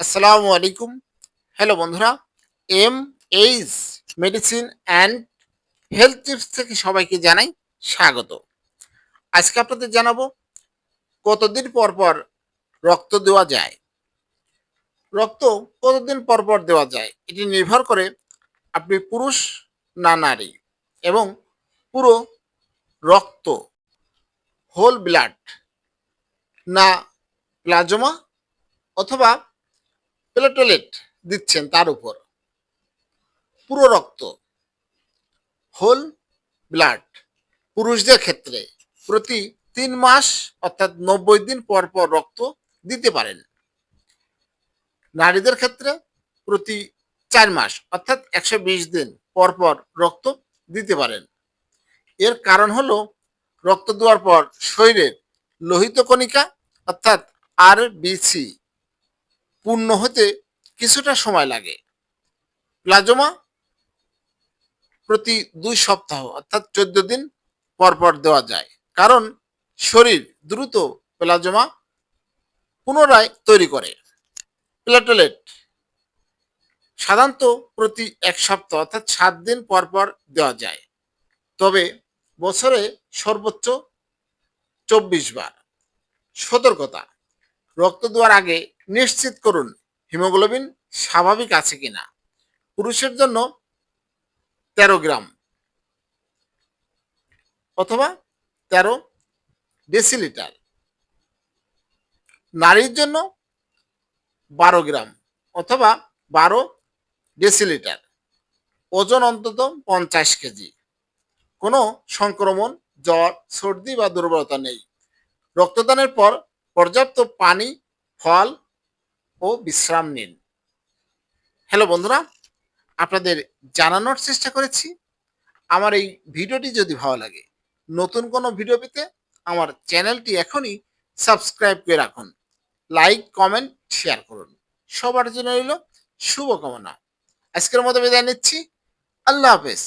আসসালামু আলাইকুম। হ্যালো বন্ধুরা। M H medicine and health tips থেকে সবাইকে জানাই স্বাগত। আজকে আপনাদের জানাব, কতদিন পর পর রক্ত দেওয়া যায়? রক্ত কতদিন পর পর দেওয়া যায়? এটি নির্ভর করে আপনি পুরুষ না নারী এবং পুরো রক্ত হোল ব্লাড না প্লাজমা অথবা প্লেটলেট দিচ্ছেন তার উপর। পুরো রক্ত হোল ব্লাড পুরুষদের ক্ষেত্রে প্রতি তিন মাস অর্থাৎ নব্বই দিন পর পর রক্ত দিতে পারেন। নারীদের ক্ষেত্রে প্রতি চার মাস অর্থাৎ একশো বিশ দিন পর পর রক্ত দিতে পারেন। এর কারণ হলো রক্ত দেওয়ার পর শরীরের লোহিত কণিকা অর্থাৎ আর বিসি পূর্ণ হতে কিছুটা সময় লাগে। প্লাজমা প্রতি দুই সপ্তাহ অর্থাৎ চোদ্দ দিন পর পর দেওয়া যায়। কারণ শরীর দ্রুত প্লাজমা পুনরায় তৈরি করে। প্লেটলেট সাধারণত প্রতি এক সপ্তাহ অর্থাৎ সাত দিন পর পর দেওয়া যায়। তবে বছরে সর্বোচ্চ চব্বিশ বার। সতর্কতা, রক্ত দেওয়ার আগে নিশ্চিত করুন, হিমোগ্লোবিন স্বাভাবিক আছে কিনা। পুরুষের জন্য তেরো গ্রাম। অথবা তেরো ডেসিলিটার। নারীর জন্য বারো গ্রাম অথবা বারো ডেসিলিটার। ওজন অন্তত পঞ্চাশ কেজি। কোনো সংক্রমণ, জ্বর, সর্দি বা দুর্বলতা নেই। রক্তদানের পর পর্যাপ্ত পানি, ফল ও বিশ্রাম নিন। হ্যালো বন্ধুরা, আপনাদের জানানোর চেষ্টা করেছি। আমার এই ভিডিওটি যদি ভালো লাগে, নতুন কোনো ভিডিও পেতে আমার চ্যানেলটি এখনই সাবস্ক্রাইব করে রাখুন। লাইক কমেন্ট শেয়ার করুন। সবার জন্য রইল শুভকামনা। আজকের মতো বিদায় নিচ্ছি। আল্লাহ হাফেজ।